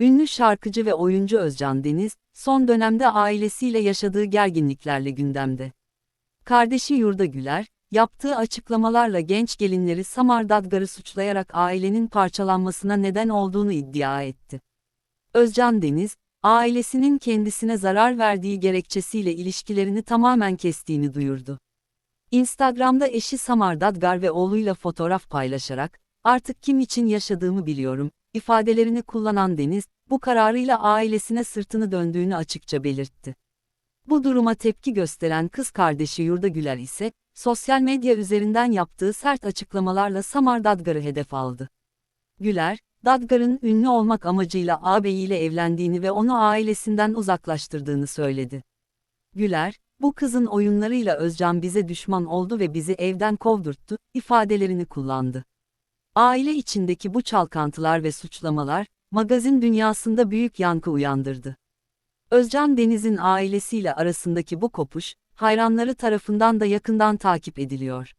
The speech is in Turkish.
Ünlü şarkıcı ve oyuncu Özcan Deniz, son dönemde ailesiyle yaşadığı gerginliklerle gündemde. Kardeşi Yurda Güler, yaptığı açıklamalarla genç gelinleri Samar Dadgar'ı suçlayarak ailenin parçalanmasına neden olduğunu iddia etti. Özcan Deniz, ailesinin kendisine zarar verdiği gerekçesiyle ilişkilerini tamamen kestiğini duyurdu. Instagram'da eşi Samar Dadgar ve oğluyla fotoğraf paylaşarak, artık kim için yaşadığımı biliyorum, ifadelerini kullanan Deniz, bu kararıyla ailesine sırtını döndüğünü açıkça belirtti. Bu duruma tepki gösteren kız kardeşi Yurda Güler ise, sosyal medya üzerinden yaptığı sert açıklamalarla Samar Dadgar'ı hedef aldı. Güler, Dadgar'ın ünlü olmak amacıyla ağabeyiyle evlendiğini ve onu ailesinden uzaklaştırdığını söyledi. Güler, bu kızın oyunlarıyla Özcan bize düşman oldu ve bizi evden kovdurttu, ifadelerini kullandı. Aile içindeki bu çalkantılar ve suçlamalar, magazin dünyasında büyük yankı uyandırdı. Özcan Deniz'in ailesiyle arasındaki bu kopuş, hayranları tarafından da yakından takip ediliyor.